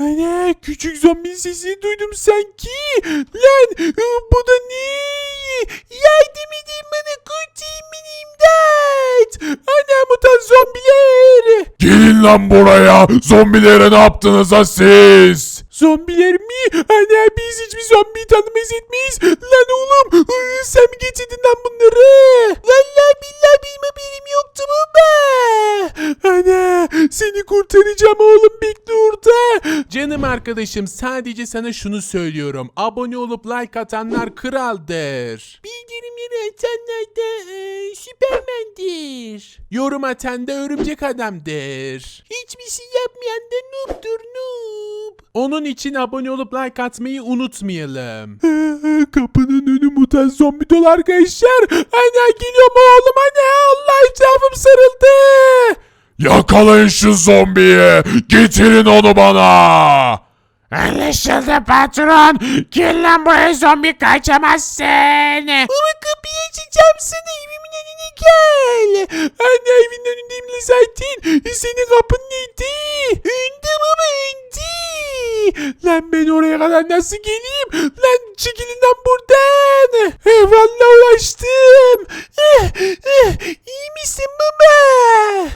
Ana küçük zombi sesini duydum sanki. Lan bu da ne? Yardım edin bana kurtayım beni imdat. Ana mutant zombiler. Gelin lan buraya. Zombilere ne yaptınız ha siz? Zombiler mi? Ana biz hiçbir zombiyi tanımayız etmeyiz. Lan oğlum sen mi getirdin lan bunları? Vallahi billahi benim yoktu baba. Ana seni kurtaracağım oğlum bekle orada. Canım arkadaşım sadece sana şunu söylüyorum. Abone olup like atanlar kraldır. Bildirimleri atanlar da e, süpermendir. Yorum atan da örümcek adamdır. Hiçbir şey yapmayan da noob'dur noob. Onun için abone olup like atmayı unutmayalım. Kapının önü mutant zombi dolu arkadaşlar. Ana geliyor mu oğlum ana Allah etrafım sarıldı. Yakalayın şu zombiyi. Getirin onu bana. Anlaşıldı patron. Gel lan buraya zombi kaçamazsın. Baba kapıyı açacağım sana evimin gel. Anne evin önündeyim zaten. Senin kapın neydi? Önde baba önde. Lan ben oraya kadar nasıl geleyim? Lan çekilin lan buradan. Eyvallah ulaştım. Eh, eh, İyi misin baba?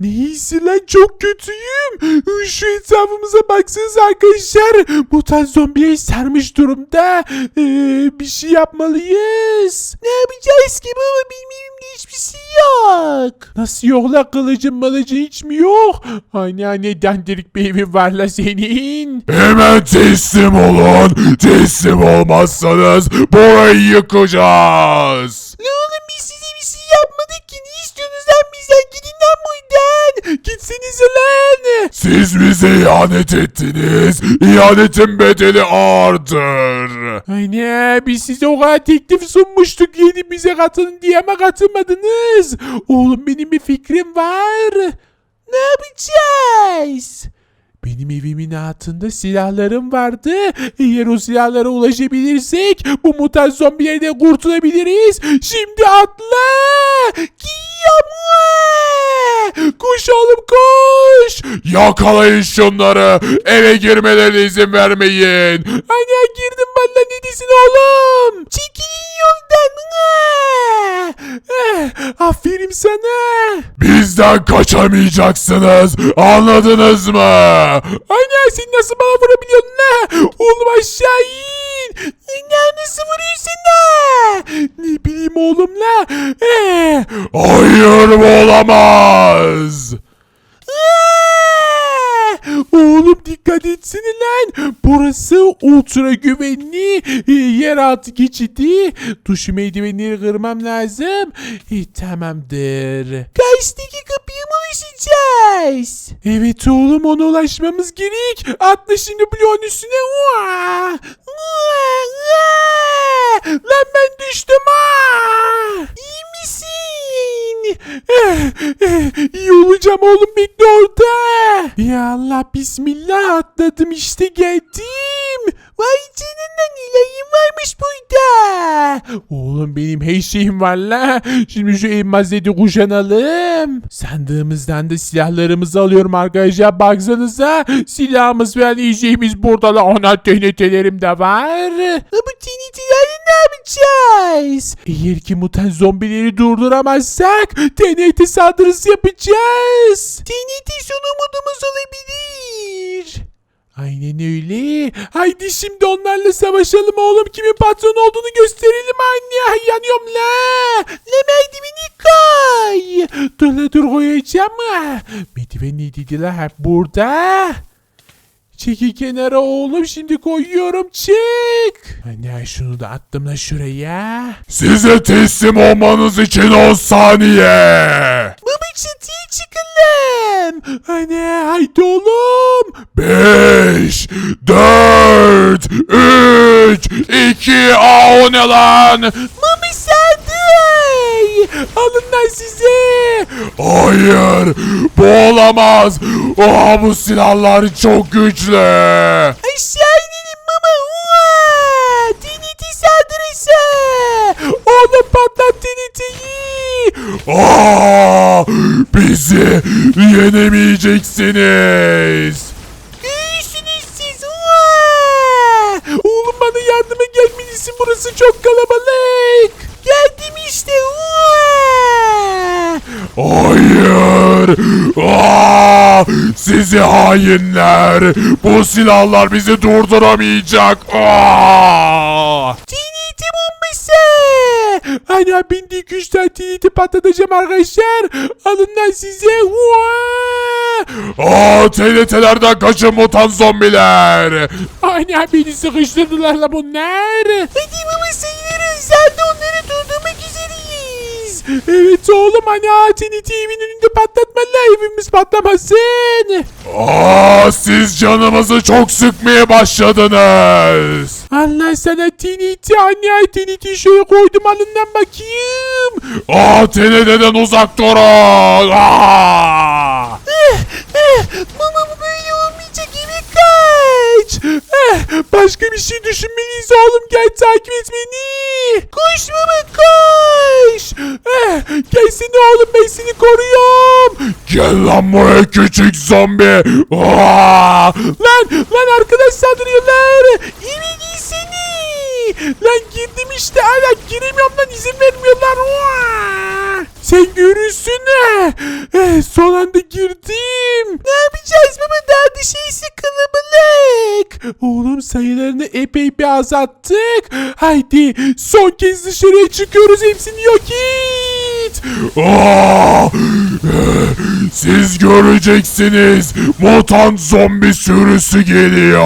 Neyse lan çok kötüyüm. Şu etrafımıza baksanıza arkadaşlar. Mutant zombileri sarmış durumda. Ee, bir şey yapmalıyız. Ne yapacağız ki baba benim elimde hiçbir şey yok. Nasıl yok la kılıcın malıcın hiç mi yok? Hani neden delik bir evin var la senin? Hemen teslim olun. Teslim olmazsanız burayı yıkacağız. Ne Gitsenize lan. Siz bize ihanet ettiniz. İhanetin bedeli ağırdır. Anne biz size o kadar teklif sunmuştuk yeni bize katılın diye ama katılmadınız. Oğlum benim bir fikrim var. Ne yapacağız? Benim evimin altında silahlarım vardı. Eğer o silahlara ulaşabilirsek bu mutant zombilerden kurtulabiliriz. Şimdi atla. Giyamu. Koş oğlum koş. Yakalayın şunları. Eve girmelerine izin vermeyin. Anne girdim valla ne diyorsun oğlum? Çekilin yoldan. Eh, Aferin sana. Bizden kaçamayacaksınız. Anladınız mı? Anne sen nasıl bana vurabiliyorsun? Oğlum aşağı in. Anne nasıl vuruyorsun la? Ne bileyim oğlum la. Eh. Hayır olamaz. Ah! Oğlum dikkat etsene lan. Burası ultra güvenli e, yeraltı geçidi. Duş merdivenleri kırmam lazım. E, tamamdır. Karşıdaki kapıya mı ulaşacağız? Evet oğlum ona ulaşmamız gerek. Atla şimdi bloğun üstüne. Uaa! Uaa! Lan ben düştüm. Aa! İyi misin? Eh, eh, İyi olacağım oğlum bekle orada. Ya Allah bismillah atladım işte geldim. Vay canına nilayım varmış burada. Oğlum benim her şeyim var la. Şimdi şu elmazeti kuşanalım. Sandığımızdan da silahlarımızı alıyorum arkadaşlar. Baksanıza silahımız ve yiyeceğimiz burada la. Ona TNT'lerim de var. Bu TNT'lerle ne yapacağız? Eğer ki mutant zombileri durduramazsak TNT saldırısı yapacağız. TNT son umudumuz olabilir. Aynen öyle. Haydi şimdi onlarla savaşalım oğlum. Kimin patron olduğunu gösterelim anne. Ay yanıyorum la. La merdiveni koy. Dur la dur koyacağım. Merdiven neydi la? Hep burada. Çeki kenara oğlum şimdi koyuyorum çık. Anne şunu da attım la şuraya. Size teslim olmanız için 10 saniye. Baba çatıya çıkalım. Anne haydi oğlum. 5, 4, 3, 2, aa o ne lan? Mami Sadık. Alın lan size. Hayır, bu olamaz. Aa, bu silahlar çok güçlü. Aşağı inelim mama. Uaa! TNT saldırısı. Oğlum patlat TNT'yi. Aa, bizi yenemeyeceksiniz. Güçsünüz siz. Uaa! Oğlum bana yardıma gelmelisin burası çok kalabalık. Geldim işte. Uaa! Hayır. Aa, sizi hainler. Bu silahlar bizi durduramayacak. Aa! Bombası. Ana bindi 2-3 tane TNT patlatacağım arkadaşlar. Alın lan size. Aa, TNT'lerden kaçın mutant zombiler. Ana beni sıkıştırdılar la bunlar. Hadi baba sayılırız. Zaten onları durdurmak üzereyiz. Evet oğlum ana TNT evin önünde patlatmalar. Evimiz patlamasın. Aa, siz canımızı çok sıkmaya başladınız. Allah sana TNT anne TNT şöyle koydum alından bakayım. Aa, TNT'den uzak durun. Aa. Baba bu böyle olmayacak eve kaç. Eh, başka bir şey düşünmeliyiz oğlum gel takip et beni. Koş baba koş. Eh, gelsene oğlum ben seni koruyorum. Gel lan buraya küçük zombi. Aa. Lan lan arkadaş saldırıyorlar. Eve girsene. Lan girdim işte hala giremiyorum lan izin vermiyorlar. Vaa! Sen görürsün ha. Eh, son anda girdim. Ne yapacağız baba daha dışarısı kalabalık. Oğlum sayılarını epey bir azalttık. Haydi son kez dışarıya çıkıyoruz hepsini yok et. Aa! Siz göreceksiniz. Mutant zombi sürüsü geliyor.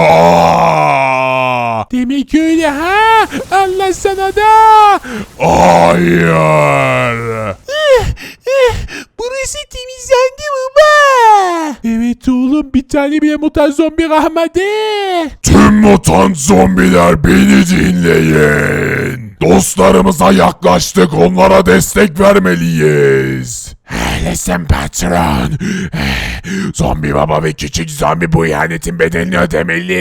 Demek öyle ha. Allah sana da. Hayır. Burası temizlendi baba. Evet oğlum bir tane bile mutant zombi kalmadı. Tüm mutant zombiler beni dinleyin. Dostlarımıza yaklaştık onlara destek vermeliyiz. Öylesin patron. Zombi baba ve küçük zombi bu ihanetin bedelini ödemeli.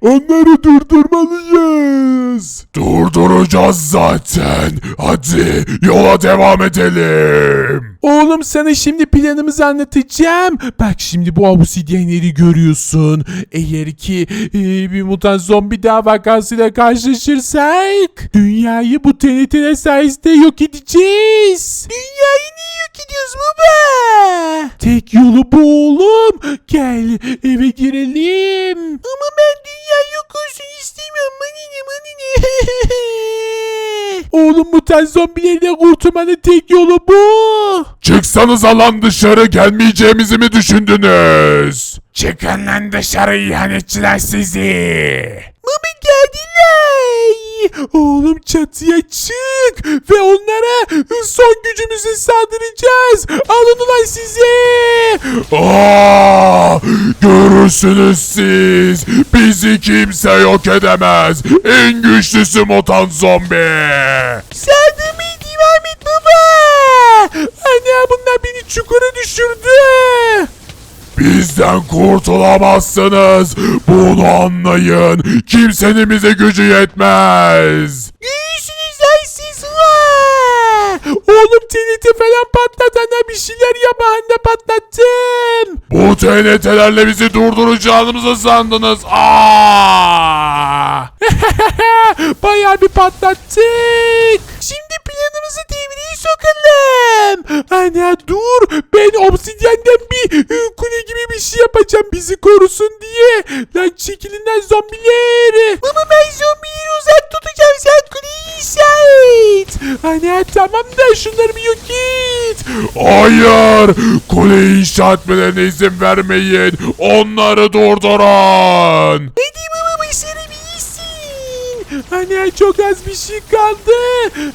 Onları durdurmalıyız. Durduracağız zaten. Hadi yola devam edelim. Oğlum sana şimdi planımızı anlatacağım. Bak şimdi bu obsidyenleri görüyorsun. Eğer ki e, bir mutant zombi daha vakasıyla karşılaşırsak dünyayı bu TNT'ler sayesinde yok edeceğiz. Dünyayı niye yok ediyoruz baba? Tek yolu bu oğlum. Gel eve girelim. Ama ben dünya yok olsun istemiyorum. Manine manine. Oğlum mutant zombilerden kurtulmanın tek yolu bu. Çıksanız alan dışarı gelmeyeceğimizi mi düşündünüz? Çıkın lan dışarı ihanetçiler sizi. Baba geldiler. Oğlum çatıya çık ve onlara son gücümüzle saldıracağız. Alın ulan size. Aa, görürsünüz siz. Bizi kimse yok edemez. En güçlüsü mutant zombi. Saldırmaya devam et baba. Ana bunlar beni çukura düşürdü. Bizden kurtulamazsınız. Bunu anlayın. Kimsenin bize gücü yetmez. Görüşürüz lan siz. Oğlum TNT falan patlat ana bir şeyler yap anne patlattım. Bu TNT'lerle bizi durduracağınızı sandınız. Aa! Bayağı bir patlattık. Şimdi planımızı devreye sokalım. Ana dur. Ben obsidyenden bir e, kule gibi bir şey yapacağım bizi korusun diye. Lan çekilin lan zombiler. Ama ben zombileri uzak tutacağım. Sen kuleyi işaret. Ana tamam da şunları bir yok et. Hayır! Kule inşa etmelerine izin vermeyin. Onları durdurun. Hadi baba. Hani çok az bir şey kaldı.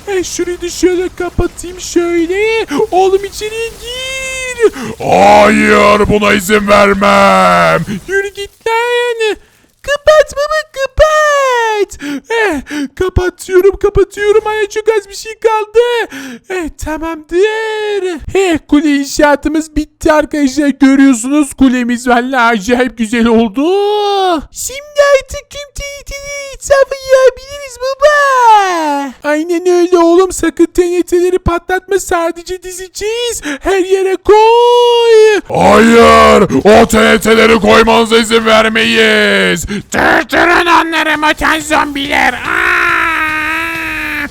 E, şurayı da şöyle kapatayım şöyle. Oğlum içeriye gir. Hayır buna izin vermem. Yürü git lan. Kapat baba kapat. Eh, kapatıyorum. Ay çok az bir şey kaldı. Eh, tamamdır. Eh, kule inşaatımız bitti arkadaşlar. Görüyorsunuz kulemiz valla acayip güzel oldu. Şimdi artık tüm TNT'leri etrafı yiyebiliriz baba. Aynen öyle oğlum. Sakın TNT'leri patlatma. Sadece dizeceğiz. Her yere koy. Hayır! O TNT'leri koymanıza izin vermeyiz. Durdurun onları mutant zombiler. Aa!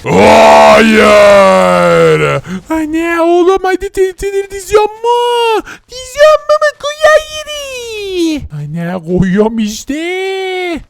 Hayır. Anne oğlum hadi TNT'leri diziyor mu? Diziyor mu mu koyar yeri? Anne koyuyorum işte.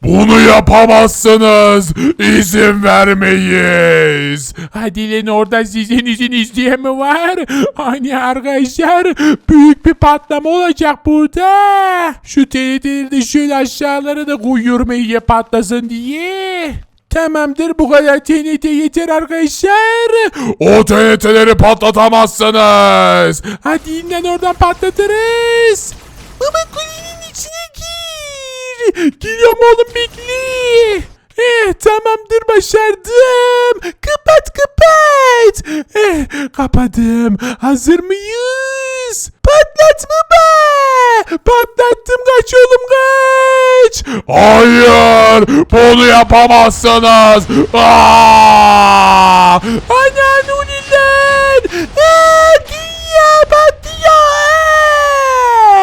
Bunu yapamazsınız. İzin vermeyiz. Hadi lan oradan sizin izin izleyen mi var? Hani arkadaşlar büyük bir patlama olacak burada. Şu TNT'leri de şöyle aşağılara da koyuyorum iyice patlasın diye. Tamamdır bu kadar TNT yeter arkadaşlar. O TNT'leri patlatamazsınız. Hadi inden oradan patlatırız. Baba kulenin içine gir. Geliyorum oğlum bekle. Eh, tamamdır başardım. Kapat kapat. Eh, kapadım. Hazır mıyız? Patlat baba. Patlattım kaç oğlum kaç. Hayır. Bunu yapamazsınız. Aa! Ana Nuriler! Aa, dünya batıyor!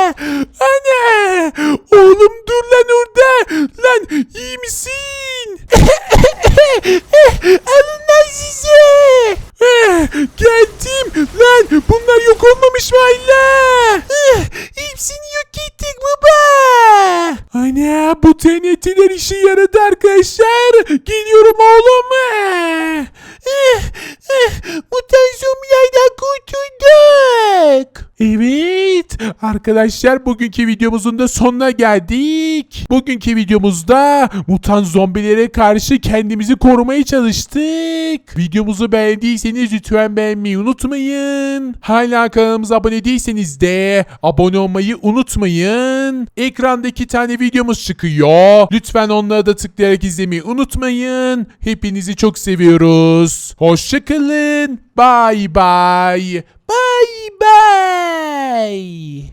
Aa! Ana! Oğlum dur lan orada! Lan iyi misin? Alın lan size! Eh, Geldim! Lan bunlar yok olmamış mı hala? Eh, Hepsini yok ettik baba! Ana bu TNT'ler işe yaradı arkadaşlar. Geliyorum oğlum. Eh, eh, Mutant zombilerden kurtulduk. Evet arkadaşlar bugünkü videomuzun da sonuna geldik. Bugünkü videomuzda mutant zombilere karşı kendimizi korumaya çalıştık. Videomuzu beğendiyseniz lütfen beğenmeyi unutmayın. Hala kanalımıza abone değilseniz de abone olmayı unutmayın. Ekranda iki tane videomuz çıkıyor. Lütfen onlara da tıklayarak izlemeyi unutmayın. Hepinizi çok seviyoruz. Hoşçakalın. Bye bye. Bye bye.